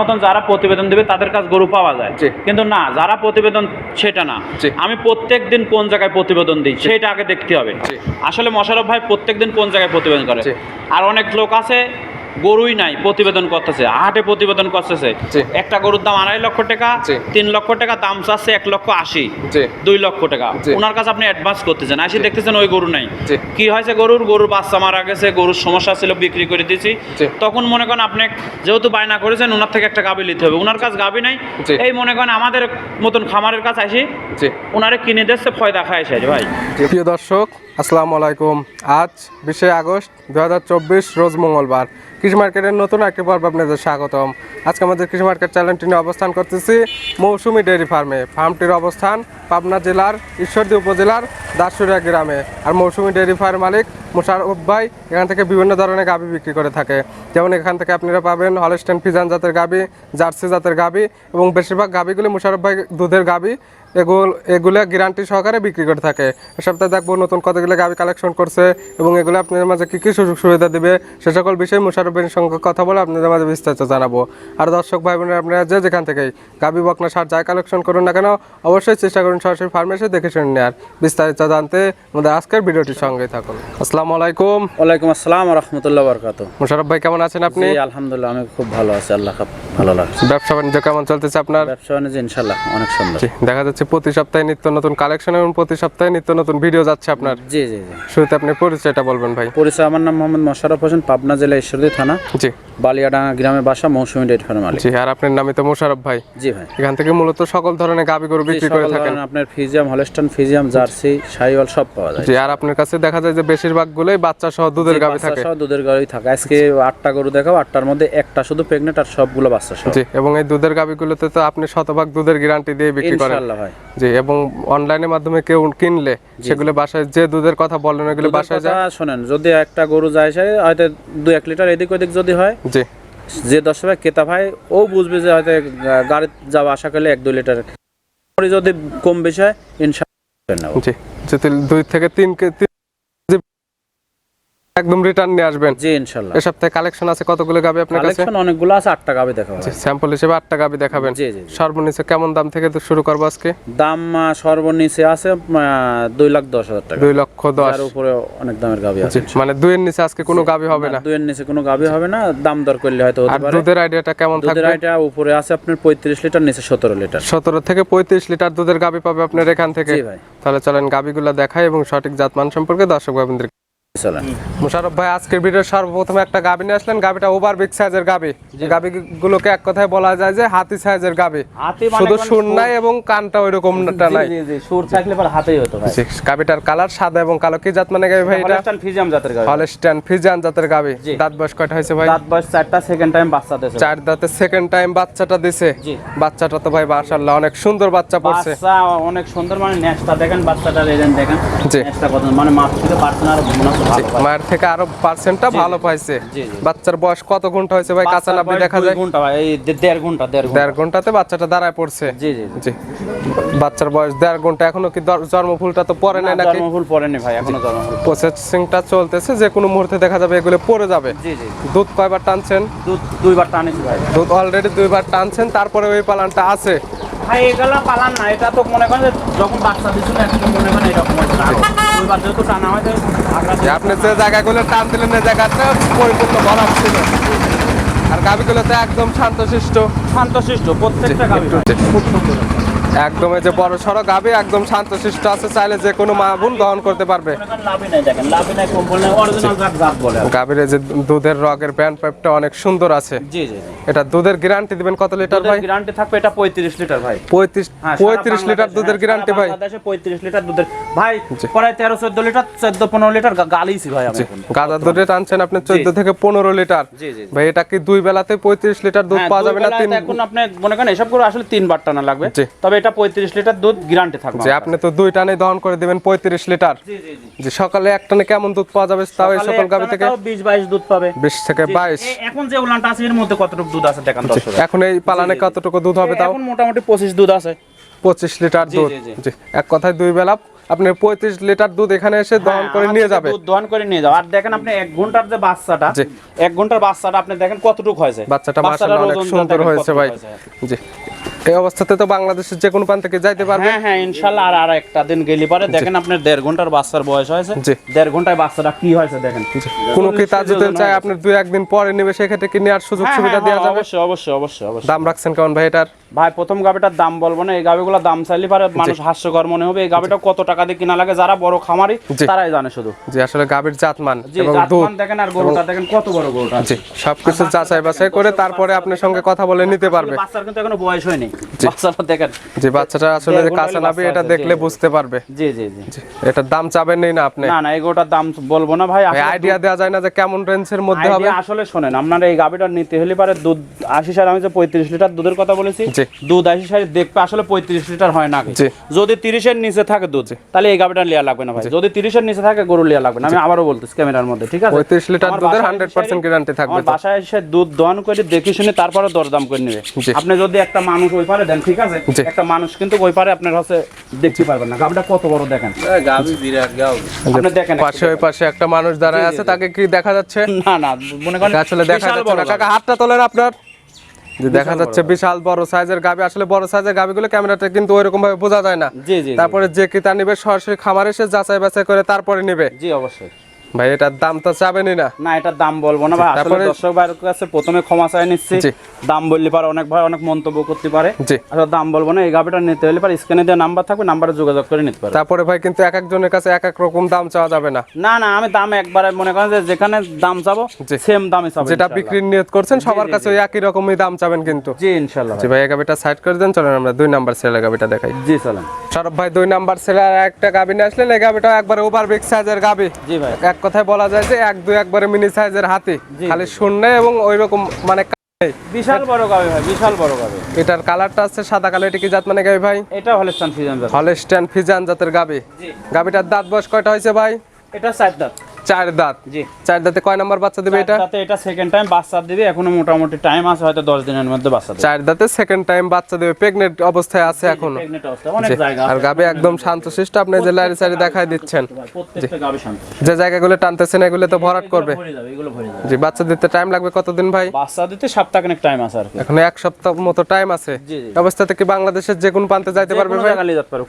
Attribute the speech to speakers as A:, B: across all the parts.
A: মতন যারা প্রতিবেদন দেবে তাদের কাছে গরু পাওয়া যায়। কিন্তু না যারা প্রতিবেদন সেটা না। আমি প্রত্যেক দিন কোন জায়গায় প্রতিবেদন দিই সেটা আগে দেখতে হবে। আসলে মশারফ ভাই প্রত্যেক দিন কোন জায়গায় প্রতিবেদন করে? আর অনেক লোক আছে গরুই নাই প্রতিবেদন করতেছে। হাটে প্রতিবেদন করতেছে। একটা গরুর দাম আড়াই লক্ষ টাকা তিন লক্ষ টাকা দাম চাচ্ছে এক লক্ষ আশি দুই লক্ষ টাকা। ওনার কাছে আপনি অ্যাডভান্স করতেছেন। আসি দেখতেছেন ওই গরু নাই। কি হয়েছে গরুর? গরুর বাচ্চা মারা গেছে গরুর সমস্যা ছিল বিক্রি করে দিয়েছি। তখন মনে করেন আপনি যেহেতু বায়না করেছেন ওনার থেকে একটা গাবি নিতে হবে। ওনার কাছে গাবি নাই। এই মনে করেন আমাদের মতন খামারের কাছে আসি ওনারে কিনে দিচ্ছে ফয়দা খায় এসে ভাই।
B: প্রিয় দর্শক আসসালামু আলাইকুম। আজ বিশে আগস্ট দুই হাজার চব্বিশ রোজ মঙ্গলবার। কৃষি মার্কেটের নতুন একটি পর্ব আপনাদের স্বাগতম। আজকে আমাদের কৃষি মার্কেট চ্যানেলটি নিয়ে অবস্থান করতেছি মৌসুমি ডেয়ারি ফার্মে। ফার্মটির অবস্থান পাবনা জেলার ঈশ্বরদী উপজেলার দাসুরিয়া গ্রামে। আর মৌসুমি ডেয়ারি ফার্ম মালিক মুশারফ ভাই এখান থেকে বিভিন্ন ধরনের গাভি বিক্রি করে থাকে। যেমন এখান থেকে আপনারা পাবেন হলস্টেন ফিজান জাতের গাভি জার্সি জাতের গাভি এবং বেশিরভাগ গাভিগুলি মুশারফ ভাই দুধের গাভি এগুলো এগুলো গ্যারান্টি সহকারে বিক্রি করে থাকে। সপ্তাহে দেখব নতুন কতগুলো গাভি কালেকশন করছে এবং এগুলো আপনাদের মাঝে কী কী সুযোগ সুবিধা দিবে, সে সকল বিষয়ে মুশারফের সঙ্গে কথা বলে আপনাদের মাঝে বিস্তারিত জানাব। আর দর্শক ভাই বোনেরা আপনারা যে যেখান থেকেই গাভি বকনা সার যাই কালেকশন করুন না কেন অবশ্যই চেষ্টা করুন সরাসরি ফার্মেসি দেখে শুনে নেওয়ার বিস্তারিত জানতে আমাদের আজকের ভিডিওটির সঙ্গেই থাকুন। আসসালামু আলাইকুম।
C: ওয়ালাইকুম আসসালাম রহমতুল্লাহ বরকাত
B: মুশারফ ভাই কেমন আছেন আপনি?
C: আলহামদুলিল্লাহ আমি খুব ভালো আছি আল্লাহ ভালো লাগছে
B: ব্যবসা বাণিজ্য কেমন চলতেছে আপনার?
C: ব্যবসা বাণিজ্য ইনশাল্লাহ অনেক সুন্দর।
B: দেখা যাচ্ছে প্রতি সপ্তাহে নিত্য নতুন কালেকশন এবং প্রতি সপ্তাহে নিত্য নতুন ভিডিও যাচ্ছে আপনার।
C: জি জি জি।
B: শুরুতে আপনি পরিচয়টা বলবেন ভাই।
C: পরিচয় আমার নাম মোহাম্মদ মোশারফ হোসেন পাবনা জেলা ঈশ্বরদী থানা।
B: জি।
C: বালিয়াডাঙ্গা গ্রামে বাসা মৌসুমী ডেট ফার্ম
B: জি আর আপনার নামে তো মোশারফ ভাই।
C: জি ভাই।
B: এখান থেকে মূলত সকল ধরনের গাবি গরু বিক্রি করে থাকেন।
C: আপনার Friesian Holstein Friesian Jersey Sahiwal সব পাওয়া যায়।
B: জি আর আপনার কাছে দেখা যায় যে বেশিরভাগ গুলোই বাচ্চা সহ দুধের গাবি
C: বাচ্চা
B: থাকে।
C: সহ দুধের গাড়ি থাকে। আজকে আটটা গরু দেখাও আটটার মধ্যে একটা শুধু প্রেগনেন্ট আর সবগুলো বাচ্চা সহ
B: জি এবং এই দুধের গাবিগুলোতে তো আপনি শতভাগ দুধের গ্যারান্টি দিয়ে বিক্রি করেন।
C: ইনশাআল্লাহ ভাই।
B: জি এবং অনলাইনের মাধ্যমে কেউ কিনলে সেগুলো বাসায় যে দুধের কথা বলেন ওগুলো বাসায় যায়।
C: শোনেন যদি একটা গরু যায় সে হয়তো দু এক লিটার এদিক ওদিক যদি হয়
B: জি।
C: যে দর্শক কেতা ক্রেতা ভাই ও বুঝবে যে হয়তো গাড়ি যাওয়া আশা করলে এক দুই লিটার পরে যদি কম বেশি হয় ইনশাল্লাহ
B: জি। দুই থেকে তিন একদম রিটার্ন নিয়ে আসবেন।
C: জি ইনশাল্লাহ।
B: এ সপ্তাহে কালেকশন আছে কতগুলো গাবি আপনার কাছে?
C: কালেকশন অনেকগুলো আছে আট টাকা দেখা হয়
B: স্যাম্পল হিসেবে গাবি দেখাবেন।
C: জি জি
B: কেমন দাম থেকে শুরু করব আজকে?
C: দাম আছে আহ, দুই লাখ দশ হাজার টাকা।
B: দুই লক্ষ দশ।
C: তার উপরে অনেক দামের গাবি আছে
B: মানে দুইয়ের নিচে আজকে কোনো গাবি হবে না
C: দুইয়ের নিচে কোনো গাবি হবে না দাম দর করলে হয়তো
B: আর
C: হতে পারে।
B: দুধের আইডিয়াটা কেমন
C: দুধের
B: থাকবে?
C: আইটা উপরে আছে আপনার পঁয়ত্রিশ লিটার নিচে সতেরো লিটার।
B: সতেরো থেকে পঁয়ত্রিশ লিটার দুধের গাবি পাবে আপনার এখান থেকে।
C: জি ভাই।
B: তাহলে চলেন গাবিগুলো দেখাই এবং সঠিক জাতমান সম্পর্কে দর্শক মুশারফ ভাই আজকের ভিডিওর সর্বপ্রথমে একটা গাবি নিয়ে আসলেন। গাবিটা ওভার বিগ সাইজের গাবি। গাবি গুলোকে এক কথায় বলা যায় যে হাতি সাইজের গাবি। শুধু সুর নাই এবং কানটা ওই রকমটা নাই।
C: জি জি সুর থাকলে পর হাতেই হতো ভাই।
B: গাবিটার কালার সাদা এবং কালো। কি জাত মানে গাবি ভাই এটা?
C: হলস্টাইন ফিজিয়াম জাতের গাবি।
B: হলস্টাইন ফিজিয়ান জাতের গাবি। দাঁত বয়স কয়টা হয়েছে ভাই?
C: দাঁত বয়স চারটা সেকেন্ড টাইম বাচ্চা দিয়েছে।
B: চার দাঁতে সেকেন্ড টাইম বাচ্চাটা দিছে। বাচ্চাটা তো ভাই মাশাআল্লাহ অনেক সুন্দর বাচ্চা পড়ছে।
C: বাচ্চা অনেক সুন্দর মানে নেক্সটটা দেখেন বাচ্চাটা দেখেন
B: জি।
C: নেক্সটটা কত মানে মাছ থেকে পারছেন
B: মায়ের থেকে আরও পার্সেন্টটা ভালো পাইছে। বাচ্চার বয়স কত ঘণ্টা হয়েছে ভাই? কাঁচা দেখা যায়?
C: ঘণ্টা ভাই দেড় ঘণ্টা দেড়
B: ঘন্টাতে বাচ্চাটা দাঁড়ায় পড়ছে।
C: জি জি জি।
B: জি। বাচ্চার বয়স দেড় ঘণ্টা। এখনও কি জন্মফুলটা তো পরে নাই নাকি?
C: জন্মফুল পড়েনি ভাই এখনও জন্মফুল
B: প্রসেসিংটা চলতেছে যে কোনো মুহূর্তে দেখা যাবে এগুলো পড়ে যাবে।
C: জি জি।
B: দুধ কয়বার টানছেন?
C: দুধ দুইবার টানেছি ভাই।
B: দুধ অলরেডি দুইবার টানছেন তারপরে ওই পালানটা আছে?
C: ভাই এগুলা পালান না এটা তো মনে করেন যখন বাচ্চা মনে করেন এরকম দুইবার যেহেতু টানা হয়
B: আপনি যে জায়গাগুলো টান দিলেন এই জায়গাটা পরিপূর্ণ ভরা ছিল আর গাভিগুলোতে একদম শান্তশিষ্ট।
C: শান্তশিষ্ট প্রত্যেকটা গাবি। খুব সুন্দর
B: একদম এই যে বড় সড়ো গাভি একদম শান্তশিষ্ট আছে চাইলে যে কোনো মা বোন গ্রহণ করতে পারবে। গাভীর এই যে দুধের রগের প্যান্ট পাইপটা অনেক সুন্দর আছে।
C: জি জি
B: এটা দুধের গ্যারান্টি দিবেন কত লিটার ভাই?
C: গ্যারান্টি থাকবে এটা পঁয়ত্রিশ লিটার ভাই।
B: পঁয়ত্রিশ
C: হ্যাঁ,
B: পঁয়ত্রিশ
C: সারা
B: লিটার দুধের
C: হ্যাঁ,
B: গ্যারান্টি ভাই।
C: বাংলাদেশে পঁয়ত্রিশ লিটার দুধের ভাই প্রায় তেরো চোদ্দ লিটার চোদ্দ পনেরো লিটার গা- গালিছি ভাই আমি এখন।
B: গাঁদা দুধে টানছেন আপনি চোদ্দ থেকে পনেরো লিটার।
C: জি, জি, জি।
B: ভাই এটা কি দুই বেলাতে পঁয়ত্রিশ লিটার দুধ
C: হ্যাঁ,
B: পাওয়া যাবে না? তিন
C: এখন আপনি মনে করেন এসব করে আসলে তিনবার টানা লাগবে। তবে এটা পঁয়ত্রিশ লিটার দুধ গ্যারান্টি থাকবে
B: যে আপনি তো দুই টানে দহন করে দিবেন পঁয়ত্রিশ লিটার।
C: জি জি জি।
B: যে সকালে এক টানে কেমন দুধ পাওয়া যাবে তাও এই সকল গাভি থেকে
C: বিশ বাইশ দুধ পাবে।
B: বিশ থেকে বাইশ।
C: এখন যে উলানটা আছে এর মধ্যে কতটুকু দুধ আছে দেখান দর্শক
B: এখন এই পালানে কতটুকু দুধ হবে তাও?
C: এখন মোটামুটি পঁচিশ দুধ আছে।
B: পঁচিশ লিটার দুধ। এক কথায় দুই বেলা আপনি পঁয়ত্রিশ লিটার দুধ এখানে এসে দহন
C: হ্যাঁ,
B: করে নিয়ে যাবে।
C: দুধ দহন করে নিয়ে যাও আর দেখেন আপনি এক ঘণ্টার যে বাচ্চাটা এক ঘণ্টার বাচ্চাটা আপনি দেখেন কতটুকু হয়েছে।
B: বাচ্চাটা মাশাআল্লাহ অনেক সুন্দর হয়েছে ভাই। জি। এই অবস্থাতে তো বাংলাদেশের যে কোনো প্রান্ত থেকে যাইতে পারবে?
C: হ্যাঁ হ্যাঁ ইনশাল্লাহ আর আর একটা দিন গেলি পরে। দেখেন আপনার দেড় ঘণ্টার বাচ্চার বয়স হয়েছে।
B: জি।
C: দেড় ঘন্টায় বাচ্চাটা কি হয়েছে দেখেন।
B: কোনো কি তার যদি চাই আপনার দুই একদিন পরে নেবে সেক্ষেত্রে কি নেওয়ার সুযোগ
C: হ্যাঁ,
B: সুবিধা
C: হ্যাঁ,
B: দেওয়া যাবে?
C: অবশ্যই অবশ্যই অবশ্যই অবশ্যই।
B: দাম রাখছেন কেমন ভাই এটার?
C: ভাই প্রথম গাবিটার দাম বলব না এই গাবিগুলো দাম চাইলে পারে মানুষ হাস্যকর মনে হবে। এই গাবিটা কত টাকা দিয়ে কিনা লাগে যারা বড় খামারি তারাই জানে শুধু।
B: জি আসলে গাভীর জাতমান
C: জি
B: এবং দুধ
C: দেখেন আর গরুটা দেখেন কত বড় গরুটা।
B: জি সবকিছু যাচাই বাছাই করে তারপরে আপনার সঙ্গে কথা বলে নিতে পারবে।
C: বাচ্চার কিন্তু এখনও বয়স হয়নি। বাচ্চাটা দেখেন।
B: যে বাচ্চাটা আসলে কাঁচা নাবি এটা দেখলে বুঝতে পারবে।
C: জি জি জি।
B: জি এটার দাম চাবেন নেই না আপনি।
C: না না এই গরুটার দাম বলব না ভাই
B: আইডিয়া দেওয়া যায় না যে কেমন রেঞ্জের মধ্যে হবে।
C: আসলে শোনেন আপনারা এই গাবিটা নিতে হলে পারে দুধ আশি সার আমি যে পঁয়ত্রিশ লিটার দুধের কথা বলেছি
B: জি।
C: দুধ আশি সার দেখবে আসলে পঁয়ত্রিশ লিটার হয় না
B: জি।
C: যদি তিরিশের নিচে থাকে দুধ তাহলে এই গাবিটা লিয়া লাগবে না ভাই। যদি তিরিশের নিচে থাকে গরু লিয়া লাগবে না। আমি আবারও বলতেছি ক্যামেরার মধ্যে ঠিক আছে?
B: 35 লিটার দুধের
C: বাসায়
B: 100% গ্যারান্টি থাকবে তো।
C: বাসায় এসে দুধ দহন করে দেখে শুনে তারপরে দরদাম করে নেবে। আপনি যদি একটা মানুষ ওই পারে দেন ঠিক আছে? একটা মানুষ কিন্তু ওই পারে আপনার হচ্ছে দেখতে পারবেন না। গাবিটা কত বড় দেখেন?
D: গাবি বিরাট গাও
C: আপনি দেখেন
B: পাশে ওই পাশে একটা মানুষ দাঁড়ায় আছে তাকে কি দেখা যাচ্ছে?
C: না না মনে করেন
B: আসলে দেখা যাচ্ছে না। কাকা হাতটা তোলেন আপনার। যে দেখা যাচ্ছে বিশাল বড় সাইজের গাবি। আসলে বড় সাইজের গাবিগুলো ক্যামেরাতে কিন্তু ওইরকম ভাবে বোঝা যায় না।
C: জি জি জি।
B: তারপরে যে ক্রেতা নিবে সরাসরি খামারে এসে যাচাই বাছাই করে তারপরে নিবে।
C: জি অবশ্যই।
B: ভাই এটার দাম তো চাবেনই না।
C: না এটার দাম বলব না ভাই। আসলে দর্শক ভাইয়ের কাছে প্রথমে ক্ষমা চাই নিচ্ছি। দাম বললে পারে অনেক ভাই অনেক মন্তব্য করতে পারে। আসলে দাম বলব না এই গাবিটা নিতে হলে পারে স্ক্রিনে দেওয়া নাম্বার থাকবে নাম্বারে যোগাযোগ করে নিতে পারে।
B: তারপরে ভাই কিন্তু এক একজনের কাছে এক এক রকম দাম চাওয়া যাবে না।
C: না না আমি দাম একবারে মনে করেন যে যেখানে দাম চাবো। সেম দামই চাবো
B: যেটা। বিক্রির নিয়ত করছেন সবার কাছে একই রকমই দাম চাবেন কিন্তু।
C: জি ইনশাল্লাহ।
B: জি ভাই এই গাবিটা সাইড করে দেন চলেন আমরা দুই নাম্বার সেলের গাবিটা দেখাই।
C: জি চলেন।
B: সরব ভাই দুই নাম্বার সেলার একটা গাবি নিয়ে আসলেন এই গাবিটা একবারে ওভার বিগ সাইজের গাবি
C: জি ভাই।
B: এক কথায় বলা যায় যে এক দু একবারে মিনি সাইজের হাতি খালি শূন্য এবং ওই রকম মানে।
C: বিশাল বড় গাবে ভাই বিশাল বড় গাবে
B: এটার কালারটা আছে সাদা কালো এটা কি জাত মানে গাবে ভাই?
C: এটা ফিজান
B: জাতের গাবে গাবিটার দাঁত বয়স কয়টা হয়েছে ভাই?
C: এটা সাত দাঁত।
B: চার দাঁত।
C: জি।
B: চার দাঁতে কয় নাম্বার বাচ্চা দিবে এটা?
C: এটা সেকেন্ড টাইম বাচ্চা দিবে এখনও মোটামুটি টাইম আছে হয়তো দশ দিনের মধ্যে বাচ্চা দেবে।
B: চার দাঁতে সেকেন্ড টাইম বাচ্চা দেবে প্রেগনেন্ট অবস্থায় আছে এখনও।
C: Pregnant অবস্থা, অনেক জায়গা
B: আর। গাবি একদম শান্তশিষ্ট আপনি যে লারি সারি দেখাই দিচ্ছেন।
C: প্রত্যেকটা গাভী শান্ত।
B: যে জায়গাগুলো টানতেছেন এগুলো তো ভরাট করবে।
C: এগুলো ভরে যাবে।
B: জি বাচ্চা দিতে টাইম লাগবে কতদিন ভাই?
C: বাচ্চা দিতে সপ্তাহখানেক টাইম আছে আর
B: এখন এক সপ্তাহ মতো টাইম আছে।
C: জি, জি।
B: এই অবস্থাতে কি বাংলাদেশের যে কোনো প্রান্তে যাইতে পারবে ভাই?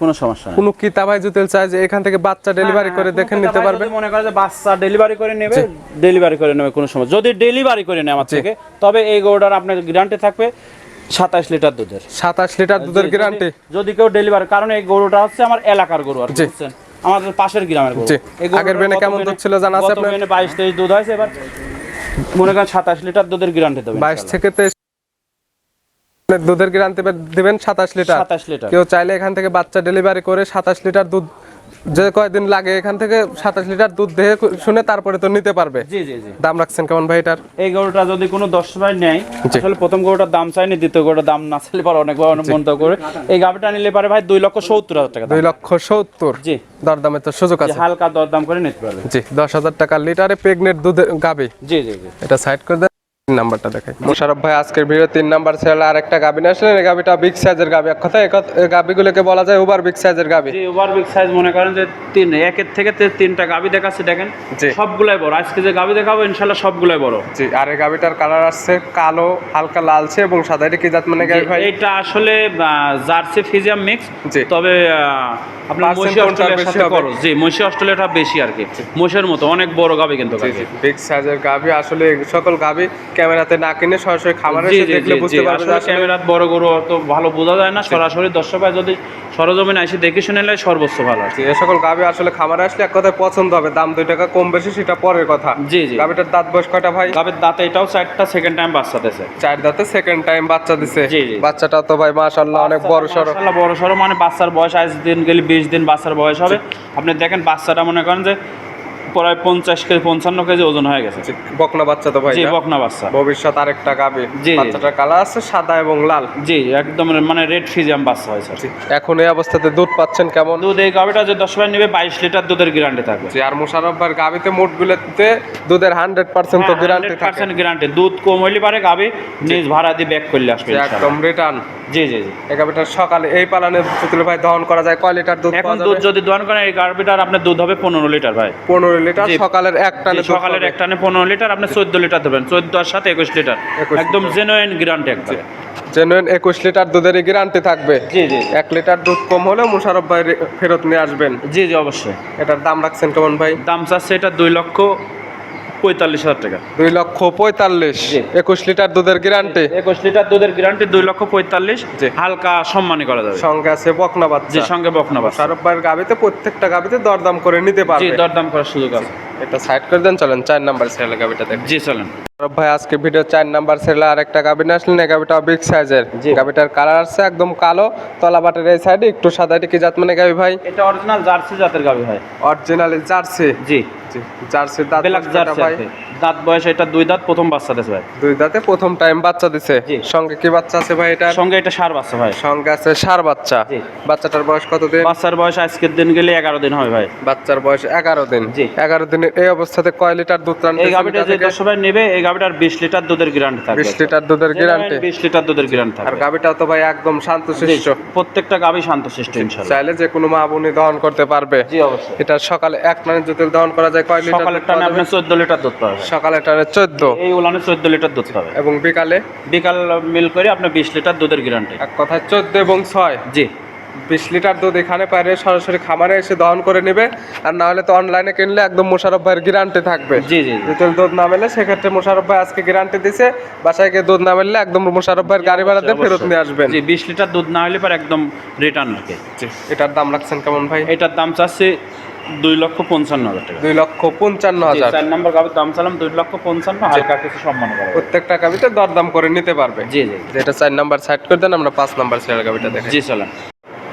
C: কোনো সমস্যা
B: কোনো কি তাবাই জুতেল চায় যে এখান থেকে বাচ্চা ডেলিভারি করে
C: হ্যাঁ,
B: দেখে নিতে পারবে?
C: মনে করে যে বাচ্চা ডেলিভারি করে নেবে ডেলিভারি করে নেবে কোনো সময়। যদি ডেলিভারি করে নেয় আমার থেকে তবে এই গরুটার আপনার গ্যারান্টি থাকবে সাতাশ লিটার দুধের।
B: সাতাশ লিটার দুধের গ্যারান্টি
C: যদি কেউ ডেলিভারি কারণ এই গরুটা হচ্ছে আমার এলাকার গরু আর বুঝছেন? আমাদের পাশের গ্রামের গরু। এই
B: আগের বেনে কেমন দুধ ছিল জানা আছে আপনার?
C: বেনে বাইশ তেইশ দুধ হয়েছে এবার মনে করেন সাতাশ লিটার দুধের গ্যারান্টি দেবে
B: বাইশ থেকে তেইশ দুধের গ্যারান্টি দিবেন সাতাশ লিটার।
C: সাতাশ লিটার।
B: কেউ চাইলে এখান থেকে বাচ্চা ডেলিভারি করে সাতাশ লিটার দুধ যে কয়দিন লাগে এখান থেকে সাতাশ লিটার দুধ দেখে শুনে তারপরে তো নিতে পারবে।
C: জি জি জি।
B: দাম রাখছেন কেমন ভাই এটার?
C: এই গরুটা যদি কোনো দশ ভাই নেয় আসলে প্রথম গরুটার দাম চাইনি দ্বিতীয় গরুটার দাম না চাইলে পারে অনেক অনেক মন্তব্য করে এই গাভিটা নিলে পারে ভাই দুই লক্ষ সত্তর হাজার টাকা
B: দুই লক্ষ সত্তর?
C: জি।
B: দরদামে তো সুযোগ আছে।
C: হালকা দরদাম করে নিতে পারবে।
B: জি দশ হাজার টাকা লিটারে প্রেগনেন্ট দুধের গাবে
C: জি জি জি।
B: এটা সাইড করে নাম্বারটা দেখাই। মোশারফ ভাই আজকের ভিডিও তিন নাম্বার ছেলে আর একটা গাবি নিয়ে আসলেন এই গাবিটা বিগ সাইজের গাবি। এক কথা গাবিগুলোকে বলা যায় ওভার বিগ সাইজের গাবি।
C: জি ওভার বিগ সাইজ মনে করেন যে তিন একের থেকে তিনটা গাভি দেখাচ্ছি দেখেন। সবগুলাই বড়। আজকে যে গাভি দেখাবো ইনশাল্লাহ সবগুলাই বড়।
B: জি আর এই গাবিটার কালার আসছে কালো হালকা লালচে এবং সাদা। এটা কি জাত মানে গাবি ভাই?
C: এটা আসলে জার্সি ফিজিয়াম মিক্স। তবে আপনার মহিষি অস্ট্রেলিয়ার সাথে করো। জি মহিষি অস্ট্রেলিয়াটা বেশি আর কি। মোষের মতো অনেক বড় গাভি কিন্তু
B: বিগ সাইজের গাবি। আসলে সকল গাবি ক্যামেরাতে না কিনে সরাসরি খামারে
C: জি
B: এসে দেখলে বুঝতে পারবে
C: ক্যামেরাত বড় গরু অত ভালো বোঝা যায় না। সরাসরি দর্শক ভাই যদি সরজমিনে এসে দেখে শুনে নেয় সর্বোচ্চ ভালো কি।
B: এই সকল গাবি আসলে খামারে আসলে এক কথায় পছন্দ হবে। দাম দুই টাকা কম বেশি সেটা পরের কথা।
C: জি জি।
B: গাবিটার দাঁত বয়স কয়টা ভাই?
C: গাভীর দাঁতে এটাও চারটা সেকেন্ড টাইম বাচ্চা দিয়েছে
B: চার দাঁতে সেকেন্ড টাইম বাচ্চা দিছে।
C: জি, জি।
B: বাচ্চাটা তো ভাই মাশাআল্লাহ অনেক বড় সড়ো।
C: মাশাআল্লাহ বড় সড়ো মানে বাচ্চার বয়স আজ দিন গেলে বিশ দিন বাচ্চার বয়স হবে। আপনি দেখেন বাচ্চাটা মনে করেন যে প্রায় পঞ্চাশ কেজি পঞ্চান্ন কেজি ওজন হয়ে গেছে।
B: বকনা বাচ্চা তো ভাই
C: জি বকনা বাচ্চা।
B: ভবিষ্যৎ আরেকটা গাবে।
C: জি।
B: বাচ্চাটার কালার আছে সাদা এবং লাল।
C: জি একদম মানে রেড ফিজিয়াম বাচ্চা হয়েছে।
B: এখন এই অবস্থাতে দুধ পাচ্ছেন কেমন?
C: দুধ এই গাভিটা যে দশ ভাই নেবে বাইশ লিটার দুধের গ্যারান্টি থাকবে।
B: জি আর মোশারফ গাবিতে মোট গুলোতে দুধের হান্ড্রেড পার্সেন্ট তো গ্যারান্টি
C: পার্সেন্ট গ্যারান্টি দুধ কম হইলে পারে গাভি নিজ ভাড়া দিয়ে ব্যাক করলে আসবে
B: একদম রিটার্ন
C: জি জি জি।
B: এই গাবিটার সকালে এই পালানে পুতুল ভাই দহন করা যায় কয় লিটার দুধ
C: এখন দুধ যদি দোয়ান করেন এই গাভিটার আপনার দুধ হবে পনেরো লিটার ভাই।
B: পনেরো লিটার সকালের এক টানে
C: সকালের এক টানে পনেরো লিটার আপনি চোদ্দ লিটার দেবেন। চোদ্দ আর সাথে একুশ লিটার। একদম জেনুইন গ্যারান্টি একদম
B: জেনুইন একুশ লিটার দুধের গ্যারান্টি থাকবে।
C: জি জি
B: এক লিটার দুধ কম হলে মুশারফ ভাই ফেরত নিয়ে আসবেন।
C: জি জি অবশ্যই।
B: এটার দাম রাখছেন কেমন ভাই?
C: দাম চাচ্ছে এটা দুই লক্ষ পঁয়তাল্লিশ হাজার টাকা।
B: দুই লক্ষ পঁয়তাল্লিশ একুশ লিটার দুধের গ্যারান্টি
C: একুশ লিটার দুধের গ্যারান্টি দুই লক্ষ পঁয়তাল্লিশ। হালকা সম্মানী করা যাবে।
B: সঙ্গে আছে
C: বকনাবাদ
B: যে
C: সঙ্গে
B: বকনাবাদ ভাইয়ের গাবিতে প্রত্যেকটা গাবিতে দরদাম করে নিতে পারবে।
C: দরদাম করার সুযোগ আছে।
B: এটা সাইড করে দেন চলেন চার নাম্বার সেল গাবিটা দেখ
C: জি চলেন।
B: ভাই আজকে ভিডিও চার নাম্বার সেলে আর একটা গাবি নিয়ে আসলেন। এই গাবিটা বিগ সাইজের। গাবিটার কালার আছে একদম কালো। তলা বাটের এই সাইডে একটু সাদা কি জাত মানে গাবি ভাই?
C: এটা অরিজিনাল জার্সি জাতের গাভি হয়
B: অরিজিনাল জার্সি
C: জি।
B: জি জার্সি দাঁত
C: ব্ল্যাক জার্সি
B: ভাই?
C: দাঁত বয়স এটা দুই দাঁত প্রথম বাচ্চা দিয়েছে ভাই।
B: দুই দাঁতে প্রথম টাইম বাচ্চা দিছে। সঙ্গে কি বাচ্চা আছে ভাই এটা
C: সঙ্গে এটা সার বাচ্চা ভাই।
B: সঙ্গে আছে সার বাচ্চা। বাচ্চাটার বয়স কত দিন
C: বাচ্চার বয়স আজকের দিন গেলে এগারো দিন হয় ভাই।
B: বাচ্চার বয়স এগারো দিন।
C: জি।
B: এগারো দিনের এই অবস্থাতে কয় লিটার দুধ টানতেছে
C: এই
B: এটা
C: যে? দশ ভাই নেবে এই গাভিটার বিশ লিটার দুধের গ্যারান্টি থাকবে
B: বিশ লিটার দুধের গ্যারান্টি
C: বিশ লিটার দুধের গ্যারান্টি
B: আর
C: থাকবে
B: গাভিটা তো ভাই একদম শান্তশিষ্ট।
C: প্রত্যেকটা গাভি শান্তশিষ্ট ইনশাল্লাহ।
B: চাইলে যে কোনো মা বোনই দহন করতে পারবে।
C: জি অবশ্যই।
B: এটা সকালে এক টানে যদি দহন করা যায় কয় লিটার
C: সকালের
B: দুধ
C: টানে আপনি
B: যাবে?
C: চোদ্দ লিটার দুধ পাবেন
B: সকালে টানে চোদ্দ।
C: এই উলানে চোদ্দ লিটার দুধ পাবে।
B: এবং বিকালে?
C: বিকাল মিল করে আপনি বিশ লিটার দুধের গ্যারান্টি
B: এক কথায় চোদ্দ এবং ছয়।
C: জি।
B: বিশ লিটার দুধ এখানে পারে সরাসরি খামারে এসে দহন করে নেবে। আর না হলে তো অনলাইনে কিনলে একদম মোশারফ ভাইয়ের গ্যারান্টি থাকবে।
C: জি জি।
B: যদি দুধ না মেলে সেক্ষেত্রে মোশারফ ভাই আজকে গ্যারান্টি দিছে বাসায় গিয়ে দুধ না মেললে একদম মোশারফ ভাইয়ের গাড়ি ভাড়া দিয়ে ফেরত নিয়ে আসবেন।
C: জি বিশ লিটার দুধ না হলে পর একদম রিটার্ন আর কি
B: জি এটার দাম রাখছেন কেমন ভাই?
C: এটার দাম চাচ্ছে দুই লক্ষ পঞ্চান্ন হাজার টাকা।
B: দুই লক্ষ পঞ্চান্ন হাজার।
C: চার নম্বর গাভির দাম চালাম দুই লক্ষ পঞ্চান্ন হালকা কিছু সম্মান করা।
B: প্রত্যেকটা গাবিতে দরদাম করে নিতে পারবে।
C: জি জি।
B: যেটা চার নাম্বার সাইড করে দেন আমরা পাঁচ নাম্বার সিরিয়াল গাবিটা দেখি
C: জি চলেন।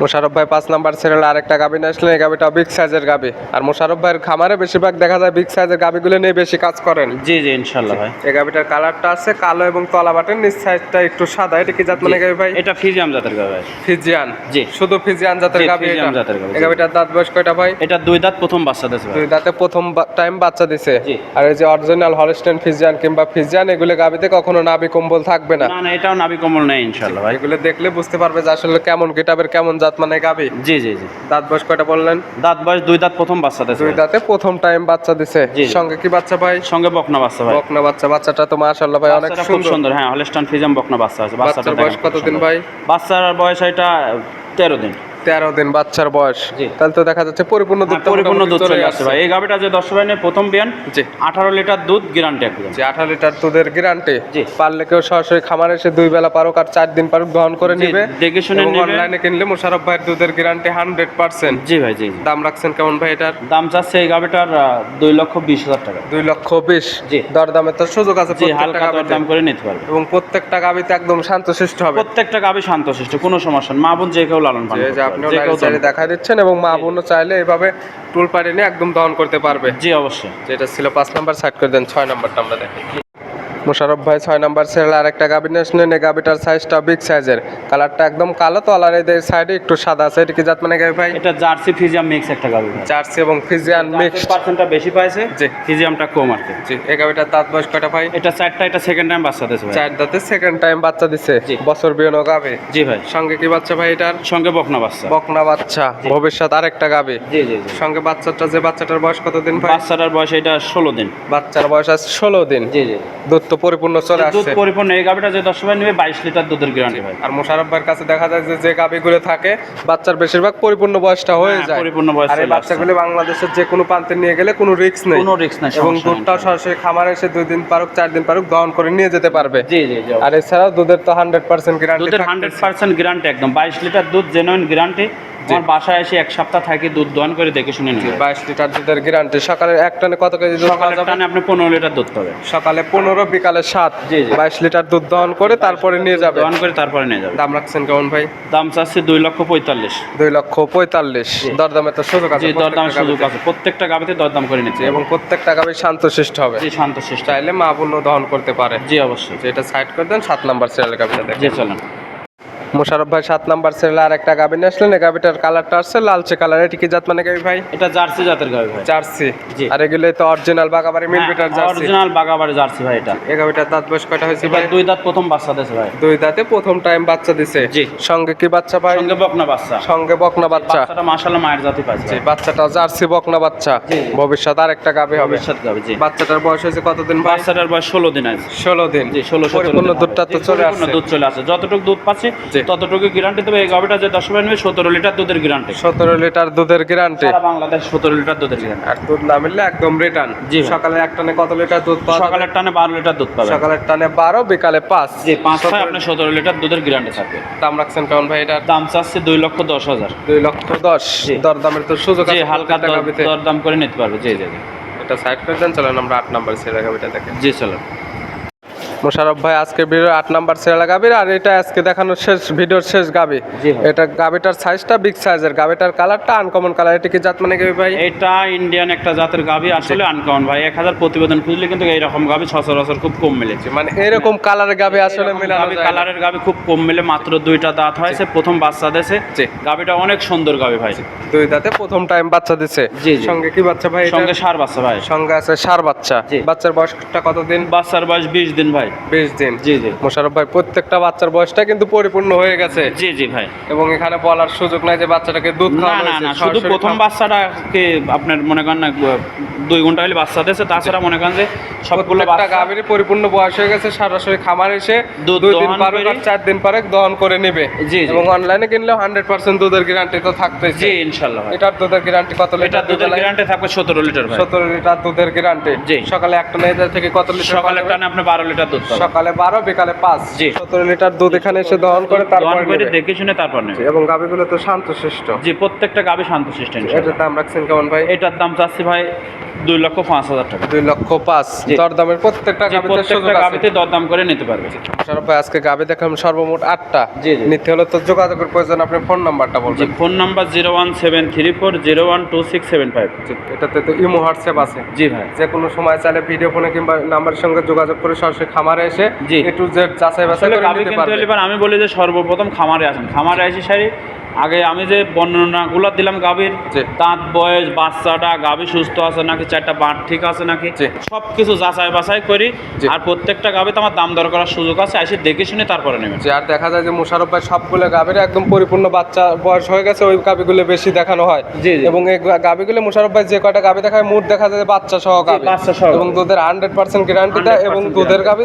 B: মোশারফ ভাই পাঁচ নাম্বার সিরিয়াল আরেকটা গাবি নিয়ে আসলেন এই গাবিটা বিগ সাইজের গাবি। আর মোশারফ ভাইয়ের খামারে বেশিরভাগ দেখা যায় বিগ সাইজের গাবিগুলো নিয়ে বেশি কাজ করেন।
C: জি জি ইনশাল্লাহ ভাই।
B: এই গাবিটার কালারটা আছে কালো এবং তলা বাটের নিচ সাইডটা একটু সাদা। এটা কি জাত মানে গাবি ভাই?
C: এটা ফিজিয়াম জাতের গাভি ভাই।
B: ফিজিয়ান।
C: জি।
B: শুধু ফিজিয়ান জাতের গাবি
C: ফিজিয়ান জাতের গাভী,
B: এই। গাবিটার দাঁত বয়স কয়টা ভাই?
C: এটা দুই দাঁত প্রথম বাচ্চা দিয়েছে
B: দুই দাঁতে প্রথম টাইম বাচ্চা দিছে।
C: জি।
B: আর এই যে অরিজিনাল হলস্টেন ফিজিয়ান কিংবা ফিজিয়ান এগুলো গাবিতে কখনো নাভি কম্বল থাকবে না।
C: না না এটাও নাবি কমল নেই ইনশাল্লাহ ভাই।
B: এগুলো দেখলে বুঝতে পারবে যে আসলে কেমন গিটাবের কেমন জাত মানে গাবি?
C: জি জি জি।
B: দাঁত বয়স কয়টা বললেন?
C: দাঁত বয়স দুই দাঁত প্রথম বাচ্চা দিয়েছে
B: দুই দাঁতে প্রথম টাইম বাচ্চা দিছে। সঙ্গে কি বাচ্চা ভাই?
C: সঙ্গে বকনা বাচ্চা ভাই।
B: বকনা বাচ্চা। বাচ্চাটা তো মাশাআল্লাহ ভাই অনেক
C: খুব
B: সুন্দর।
C: সুন্দর। হ্যাঁ হলস্টান ফিজম বকনা বাচ্চা আছে।
B: বাচ্চাটার বয়স
C: কত দিন
B: কতদিন ভাই?
C: বাচ্চার বয়স এটা তেরো দিন।
B: তেরো দিন বাচ্চার বয়স
C: জি।
B: তাহলে তো দেখা যাচ্ছে পরিপূর্ণ দুধ
C: হ্যাঁ, পরিপূর্ণ দুধ চলে আসছে ভাই এই গাভিটা যে দশ ভাই নিয়ে প্রথম বিয়ান
B: জি
C: আঠারো লিটার দুধ গ্যারান্টি একদম
B: যে আঠারো লিটার দুধের গ্যারান্টি
C: জি।
B: পারলে কেউ সরাসরি খামারে এসে দুই বেলা পারুক আর চার দিন পারুক গ্রহণ করে
C: জি,
B: নিবে
C: দেখে শুনে নিবে।
B: অনলাইনে কিনলে মোশারফ ভাইয়ের দুধের গ্যারান্টি হান্ড্রেড পার্সেন্ট
C: জি ভাই জি জি।
B: দাম রাখছেন কেমন ভাই এটার
C: দাম চাচ্ছে এই গাভিটার দুই লক্ষ বিশ হাজার টাকা
B: দুই লক্ষ বিশ
C: জি।
B: দরদামের তো সুযোগ আছে
C: জি হালকা
B: গাভীতে।
C: দাম করে নিতে পারবে
B: এবং প্রত্যেকটা গাবিতে একদম শান্তশিষ্ট হবে
C: প্রত্যেকটা গাভি শান্তশিষ্ট কোনো সমস্যা। মা বোন যে কেউ লালন পালন
B: যে
C: করতে
B: যে
C: পারে,
B: আপনি চাইলে দেখা দিচ্ছেন এবং মা বোনও চাইলে এভাবে টুল পাড়ে নিয়ে একদম দহন করতে পারবে।
C: জি অবশ্যই।
B: যেটা ছিল পাঁচ নাম্বার সাইড করে দেন ছয় নাম্বারটা আমরা দেখি। মোশারফ ভাই ছয় নাম্বার সেল আর একটা গাবি নিয়ে আসলেন এই সাইজটা বিগ সাইজের কালারটা একদম কালো তো আর এদের সাইডে একটু সাদা আছে। এটা কি জাত মানে গাবি ভাই?
C: এটা জার্সি ফিজিয়াম মিক্স একটা গাভি
B: জার্সি এবং ফিজিয়াম মিক্সড
C: পার্সেন্টটা বেশি পাইছে
B: জি।
C: ফিজিয়ামটা কম আর কি।
B: জি এই গাবিটার দাঁত বয়স কয়টা ভাই?
C: এটা চারটা এটা সেকেন্ড টাইম বাচ্চা দিয়েছে ভাই।
B: চার দাঁতে সেকেন্ড টাইম বাচ্চা দিছে। বছর বিয়নো গাবে।
C: জি ভাই।
B: সঙ্গে কি বাচ্চা ভাই এটার?
C: সঙ্গে বকনা বাচ্চা।
B: বকনা বাচ্চা। ভবিষ্যৎ আরেকটা গাবে।
C: জি জি জি।
B: সঙ্গে বাচ্চাটা যে বাচ্চাটার বয়স কতদিন ভাই?
C: বাচ্চাটার বয়স এটা ষোলো দিন।
B: বাচ্চার বয়স আছে ষোলো দিন।
C: জি জি।
B: দুধ তো পরিপূর্ণ চলে
C: দুধ পরিপূর্ণ এই গাভিটা যে দশ ভাই নেবে বাইশ লিটার দুধের গ্যারান্টি ভাই।
B: আর মোশারফ ভাইয়ের কাছে দেখা যায় যে যে গাবিগুলো থাকে বাচ্চার বেশিরভাগ পরিপূর্ণ বয়সটা হয়ে
C: হ্যাঁ,
B: যায়।
C: পরিপূর্ণ বয়স
B: আর এই বাচ্চাগুলো বাংলাদেশের যে কোনো প্রান্তে নিয়ে গেলে কোনো রিস্ক নেই।
C: কোনো রিস্ক নাই
B: এবং। দুধটাও সরাসরি খামারে এসে দুই দিন পারুক চার দিন পারুক দহন করে নিয়ে যেতে পারবে।
C: জি জি জি
B: আর এছাড়াও দুধের তো হান্ড্রেড পার্সেন্ট গ্যারান্টি
C: দুধের হান্ড্রেড পার্সেন্ট গ্যারান্টি একদম। বাইশ লিটার দুধ জেনুইন গ্যারান্টি আমার বাসায় এসে এক সপ্তাহ থাকি দুধ দোয়ান করে দেখে শুনে নিবে।
B: বাইশ লিটার দুধের গ্যারান্টি সকালে এক টানে কত কেজি দুধ পাওয়া যাবে?
C: টানে আপনি পনেরো লিটার দুধ পাবে
B: সকালে পনেরো বিকালে সাত।
C: জি।
B: বাইশ লিটার দুধ দহন করে তারপরে নিয়ে যাবে।
C: দোয়ান করে তারপরে নিয়ে যাবে।
B: দাম রাখছেন কেমন ভাই?
C: দাম চাচ্ছি দুই লক্ষ পঁয়তাল্লিশ।
B: দুই লক্ষ পঁয়তাল্লিশ। দরদামে তো সুযোগ আছে
C: জি দরদাম
B: প্রত্যেকটা
C: সুযোগ। আছে প্রত্যেকটা গাবিতে দরদাম করে নিচ্ছে
B: এবং প্রত্যেকটা গাভী শান্তশিষ্ট হবে।
C: জি শান্ত শিষ্ট
B: চাইলে মা পূর্ণ দহন করতে পারে।
C: জি অবশ্যই।
B: যেটা সাইড করে দেন সাত নাম্বার সিরিয়াল গাভীটা দেখেন।
C: জি চলেন।
B: মোশারফ ভাই সাত নাম্বার সিরিয়ালে আর একটা গাভী নিয়ে আসলেন। এই গাভীটার কালারটা আসছে লালচে কালার এটি কি জাত মানে গাভী ভাই?
C: এটা জার্সি জাতের গাবি ভাই।
B: জার্সি।
C: জি।
B: আর এগুলো তো অরিজিনাল বাগাবাড়ি মিল বিটার জার্সি।
C: অরিজিনাল বাগাবাড়ি জার্সি ভাই এটা।
B: এই গাভীটার দাঁত বয়স কয়টা হয়েছে ভাই?
C: দুই দাঁত প্রথম বাচ্চা দিয়েছে ভাই।
B: দুই দাঁতে প্রথম টাইম বাচ্চা দিছে।
C: জি।
B: সঙ্গে কি বাচ্চা ভাই?
C: সঙ্গে বকনা বাচ্চা।
B: সঙ্গে বকনা বাচ্চা।
C: বাচ্চাটা মাশাআল্লাহ মায়ের জাতি পাইছে
B: জি বাচ্চাটা জার্সি বকনা বাচ্চা। ভবিষ্যৎ আর একটা গাভী হবে।
C: ভবিষ্যৎ গাবি জি।
B: বাচ্চাটার বয়স হয়েছে কতদিন ভাই?
C: বাচ্চাটার বয়স ষোলো দিন আছে
B: ষোলো দিন।
C: জি ষোলো
B: পরিপূর্ণ দুধটা তো চলে আসছে।
C: দুধ চলে আসে যতটুকু দুধ পাচ্ছে। ততটুকু গ্যারান্টি দেবে এই গাবিটা যে দশ নেবে সতেরো লিটার দুধের গ্যারান্টি
B: সতেরো লিটার দুধের গ্যারান্টি
C: বাংলাদেশ সতেরো লিটার দুধের গ্যারান্টি
B: আর দুধ না মিললে একদম রিটার্ন
C: জি।
B: সকালে এক টানে কত লিটার দুধ পাওয়া?
C: সকালের টানে বারো লিটার দুধ পাবে
B: সকালের টানে বারো বিকালে পাঁচ।
C: জি পাঁচটায় আপনার সতেরো লিটার দুধের গ্যারান্টি থাকবে
B: দাম রাখছেন কেমন ভাই এটার?
C: দাম চাচ্ছে দুই লক্ষ দশ হাজার।
B: দুই লক্ষ দশ। দরদামের তো সুযোগ আছে
C: হালকা। দরদাম করে নিতে পারবে। জি জি।
B: এটা সাইড করে দেন চলেন আমরা আট নাম্বার সিরিয়াল গাভিটা দেখেন
C: জি চলো
B: মোশারফ ভাই আজকে ভিডিও আট নাম্বার সিরিয়াল গাভির আর এটা আজকে দেখানোর শেষ ভিডিওর শেষ
C: ভাই।
B: এটা গাবিটার সাইজটা বিগ সাইজের গাভিটার কালারটা আনকমন কালার এটা কি জাত মানে গাবি ভাই?
C: এটা ইন্ডিয়ান একটা জাতের গাভি আসলে আনকমন ভাই। এক হাজার প্রতিবেদন খুঁজলে কিন্তু এইরকম গাভি সচরাচর খুব কম মিলেছে।
B: মানে এরকম কালারের গাভি আসলে মেলানো।
C: কালারের গাবি খুব কম মিলে মাত্র দুইটা দাঁত হয়েছে প্রথম বাচ্চা দেশে
B: জি।
C: গাভিটা অনেক সুন্দর গাভি ভাই।
B: দুই দাঁতে প্রথম টাইম বাচ্চা দিছে। সঙ্গে কি বাচ্চা ভাই
C: সঙ্গে সার বাচ্চা ভাই।
B: সঙ্গে আছে সার বাচ্চা। বাচ্চার বয়সটা কতদিন?
C: বাচ্চার বয়স বিশ দিন ভাই।
B: বিশ দিন।
C: জি জি।
B: মোশারফ ভাই প্রত্যেকটা বাচ্চার বয়সটা কিন্তু পরিপূর্ণ হয়ে গেছে।
C: জি জি ভাই।
B: এবং এখানে বলার সুযোগ নাই যে বাচ্চাটাকে দুধ
C: না না না শুধু প্রথম বাচ্চাটাকে আপনার মনে করেন না দুই ঘণ্টা হলে বাচ্চা দিয়েছে তাছাড়া মনে করেন যে সবগুলো বাচ্চা
B: গাভীর পরিপূর্ণ বয়স হয়ে গেছে সরাসরি খামার এসে দুই দিন পারে বা চার দিন পারে দহন করে নেবে।
C: জি।
B: এবং অনলাইনে কিনলেও হান্ড্রেড পার্সেন্ট দুধের গ্যারান্টি তো থাকতেছে
C: জি ইনশাল্লাহ
B: এটার দুধের গ্যারান্টি কত লিটার
C: দুধের গ্যারান্টি থাকবে সতেরো লিটার
B: সতেরো লিটার দুধের গ্যারান্টি
C: জি।
B: সকালে একটা নেজার থেকে কত লিটার
C: সকালে
B: পাওয়া যাবে?
C: টানে আপনি বারো লিটার দুধ।
B: সকালে বারো বিকালে পাঁচ।
C: জি।
B: সতেরো লিটার দুধ এখানে এসে দহন করে তারপর
C: করে দেখে শুনে তারপর নেবে।
B: এবং গাভীগুলো তো শান্তশিষ্ট।
C: জি প্রত্যেকটা গাবি শান্ত সিস্টেম
B: এটার দাম রাখছেন কেমন ভাই?
C: এটার দাম চাচ্ছি ভাই দুই লক্ষ পাঁচ হাজার টাকা।
B: দুই লক্ষ পাঁচ। দরদামের প্রত্যেকটা আছে।
C: দরদাম করে নিতে পারবে।
B: সরব ভাই আজকে গাভী দেখাম সর্বমোট আটটা।
C: জি।
B: নিতে হলে তো যোগাযোগের প্রয়োজন আপনি ফোন নাম্বারটা বলবেন।
C: Phone number zero one seven three four zero one two six seven five.
B: এটাতে তো ইমো হোয়াটসঅ্যাপ আছে।
C: জি ভাই।
B: যে কোনো সময় চাইলে ভিডিও ফোনে কিংবা নাম্বারের সঙ্গে যোগাযোগ করে সরাসরি খামারে এসে
C: জি।
B: এ টু জেড যাচাই বাছাই করে নিতে পারবে
C: আমি বলি যে সর্বপ্রথম খামারে আসেন খামারে আসি সারি আগে আমি যে বর্ণনাগুলো দিলাম গাভীর। দাঁত বয়স বাচ্চাটা গাভী সুস্থ আছে নাকি চারটা বাঁট ঠিক আছে নাকি। সব কিছু যাচাই বাছাই করি। আর প্রত্যেকটা গাভীতে আমার দাম দর করার সুযোগ আছে এসে দেখে শুনে তারপরে নেবে
B: যে আর দেখা যায় যে মুশারফ ভাই সবগুলো গাভীর একদম পরিপূর্ণ বাচ্চা বয়স হয়ে গেছে ওই গাভীগুলো বেশি দেখানো হয়। এবং এই গাভীগুলো মুশারফ ভাই যে কয়টা গাভী দেখায় মুড দেখা যায় যে বাচ্চা সহ গাভী
C: বাচ্চা সহ।
B: এবং দুধের হান্ড্রেড পার্সেন্ট গ্যারান্টি দেয় এবং দুধের গাভী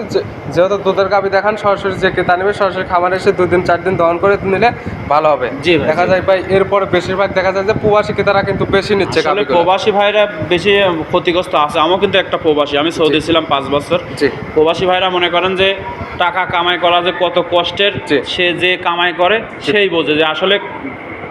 B: যেহেতু দুধের গাভী দেখান সরাসরি যে ক্রেতা নেবে সরাসরি খামারে এসে দুই দিন চার দিন দহন করে নিলে ভালো হবে
C: জি ভাই,
B: দেখা যায় ভাই এরপরে বেশিরভাগ দেখা যায় যে প্রবাসী ক্রেতারা কিন্তু বেশি নিচ্ছে
C: আসলে প্রবাসী ভাইরা বেশি ক্ষতিগ্রস্ত আছে। আমিও কিন্তু একটা প্রবাসী। আমি সৌদি ছিলাম পাঁচ বছর। প্রবাসী ভাইরা মনে করেন যে টাকা কামাই করা যে কত কষ্টের। সে যে কামাই করে সেই বোঝে যে আসলে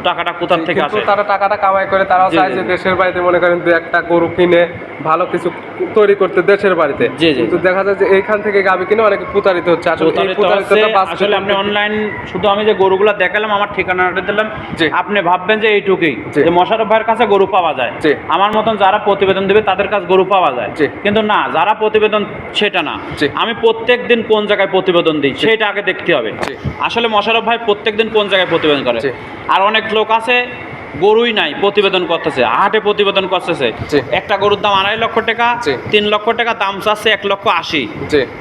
C: টাকাটা কোথার থেকে আসে?
B: তারা টাকাটা কামাই করে তারাও চায় যে দেশের বাড়িতে মনে করেন দু একটা গরু কিনে ভালো কিছু তৈরি করতে দেশের বাড়িতে।
C: জি, জি,
B: কিন্তু দেখা যায় যে এইখান থেকে গাবি কিনে অনেকে প্রতারিত হচ্ছে। আসলে প্রতারিতটা
C: আসলে আপনি অনলাইন শুধু আমি যে গরুগুলো দেখালাম আমার ঠিকানাটা দিলাম।
B: জি।
C: আপনি ভাববেন যে এইটুকুই যে মশারফ ভাইয়ের কাছে গরু পাওয়া যায়। আমার মতন যারা প্রতিবেদন দেবে তাদের কাছে গরু পাওয়া যায়। কিন্তু না যারা প্রতিবেদন সেটা না। আমি প্রত্যেক দিন কোন জায়গায় প্রতিবেদন দিই সেটা আগে দেখতে হবে। আসলে মশারফ ভাই প্রত্যেক দিন কোন জায়গায় প্রতিবেদন করে? আর অনেক লোক আছে গরুই নাই প্রতিবেদন করতেছে। হাটে প্রতিবেদন করতেছে। একটা গরুর দাম আড়াই লক্ষ টাকা তিন লক্ষ টাকা দাম চাচ্ছে এক লক্ষ আশি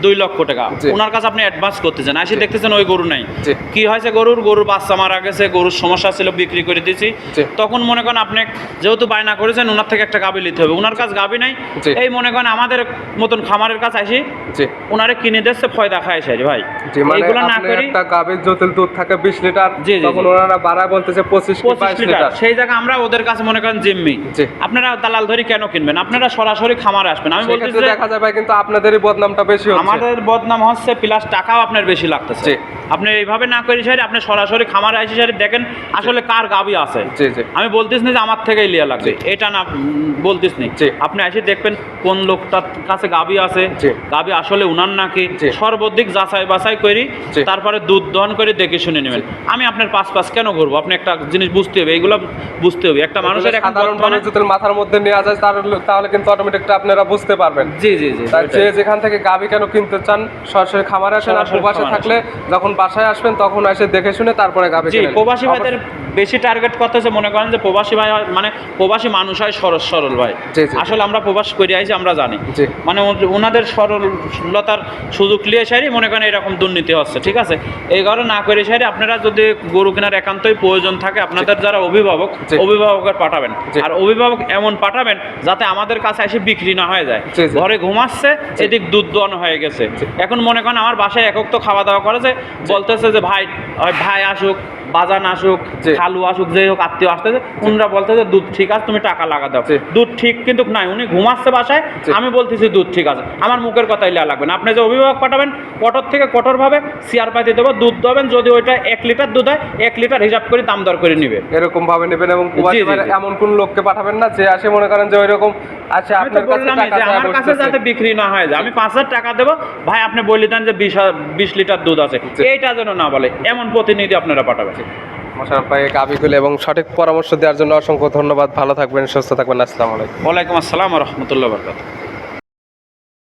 C: দুই লক্ষ টাকা। ওনার কাছে আপনি অ্যাডভান্স করতেছেন। আসি দেখতেছেন ওই গরু নাই। কি হয়েছে গরুর? গরুর বাচ্চা মারা গেছে গরুর সমস্যা ছিল বিক্রি করে দিয়েছি তখন মনে করেন আপনি যেহেতু বায়না করেছেন ওনার থেকে একটা গাবি নিতে হবে। ওনার কাছে গাবি নাই। এই মনে করেন আমাদের মতন খামারের কাছে আসি ওনারে কিনে দিচ্ছে ফয়দা খায় সারি ভাই।
B: মানে
C: না করি
B: একটা গাভীর জটিল দুধ থাকে বিশ লিটার তখন ওনারা বাড়ায় বলতেছে পঁচিশ
C: পঁচিশ লিটার। সেই জায়গা আমরা ওদের কাছে মনে করেন জিম্মি। আপনারা দালাল ধরি কেন কিনবেন? আপনারা সরাসরি খামারে আসবেন। আমি বলছি
B: দেখা যাবে কিন্তু আপনাদেরই বদনামটা বেশি হচ্ছে।
C: আমাদের বদনাম হচ্ছে প্লাস টাকাও আপনার বেশি লাগতেছে। আপনি এইভাবে না করি সারি আপনি সরাসরি খামারে আসি সারি দেখেন আসলে কার গাবি আছে।
B: জি জি।
C: আমি বলতিস না যে আমার থেকেই লিয়া লাগবে। এটা না বলতিস নি। আপনি এসে দেখবেন কোন লোকটার কাছে গাবি আছে। গাবি আসলে উনার নাকি।
B: জি।
C: সর্বদিক যাচাই বাছাই করি। তারপরে দুধ দহন করে দেখে শুনে নেবেন। আমি আপনার পাঁচ পাঁচ কেন ঘুরবো আপনি একটা জিনিস বুঝতে হবে এগুলো বুঝতে হবে। একটা মানুষের এখন বর্তমানে-
B: যদি মাথার মধ্যে নেওয়া যায় তাহলে তাহলে কিন্তু অটোমেটিকটা আপনারা বুঝতে পারবেন।
C: জি জি জি
B: যে যেখান থেকে গাবি কেন কিনতে চান সরাসরি খামারে আসেন আর প্রবাসে থাকলে যখন বাসায় আসবেন তখন এসে দেখে শুনে তারপরে গাবি কিনেন
C: প্রবাসী ভাইদের বেশি টার্গেট করতে হচ্ছে মনে করেন যে প্রবাসী ভাই মানে প্রবাসী মানুষ হয় সরল সরল ভাই। আসলে আমরা প্রবাস করে আইছি আমরা জানি। মানে ওনাদের সরলতার সুযোগ লিয়ে সারি মনে করেন এরকম দুর্নীতি হচ্ছে ঠিক আছে? এই কারণে না করে সারি আপনারা যদি গরু কেনার একান্তই প্রয়োজন থাকে আপনাদের যারা অভিভাবক। অভিভাবকের পাঠাবেন। আর অভিভাবক এমন পাঠাবেন যাতে আমাদের কাছে এসে বিক্রি না হয়ে যায়। ঘরে ঘুমাচ্ছে এদিক দুধ দোয়ান হয়ে গেছে। এখন মনে করেন আমার বাসায় একক তো খাওয়া দাওয়া করেছে বলতেছে যে ভাই ভাই আসুক। বাজান আসুক। খালু আসুক যে হোক আত্মীয় আসতেছে উনরা বলতেছে দুধ ঠিক আছে তুমি টাকা লাগা দাও। দুধ ঠিক কিন্তু নাই উনি ঘুমাচ্ছে বাসায় আমি বলতেছি দুধ ঠিক আছে। আমার মুখের কথাই লেয়া লাগবে না। আপনি যে অভিভাবক পাঠাবেন কঠোর থেকে কঠোরভাবে চেয়ার পাতি দেবো দুধ দেবেন যদি ওইটা এক লিটার দুধ হয় এক লিটার হিসাব করে দাম দর করে নিবে।
B: এরকম ভাবে নেবেন এবং। এমন কোন লোককে পাঠাবেন না যে আসে মনে করেন যে ওইরকম আচ্ছা
C: আমি তো
B: আপনার কাছে টাকা
C: যে আমার কাছে যাতে বিক্রি না হয় আমি পাঁচ হাজার টাকা দেবো। ভাই আপনি বলে দেন যে বিশ বিশ লিটার দুধ আছে। এইটা যেন না বলে এমন প্রতিনিধি আপনারা পাঠাবেন।
B: মোশাররফ ভাই গাবিগুলো এবং সঠিক পরামর্শ দেওয়ার জন্য অসংখ্য ধন্যবাদ। ভালো থাকবেন, সুস্থ থাকবেন। আসসালামু আলাইকুম।
C: ওয়ালাইকুম আসসালাম রহমতুল্লাহ বরকাত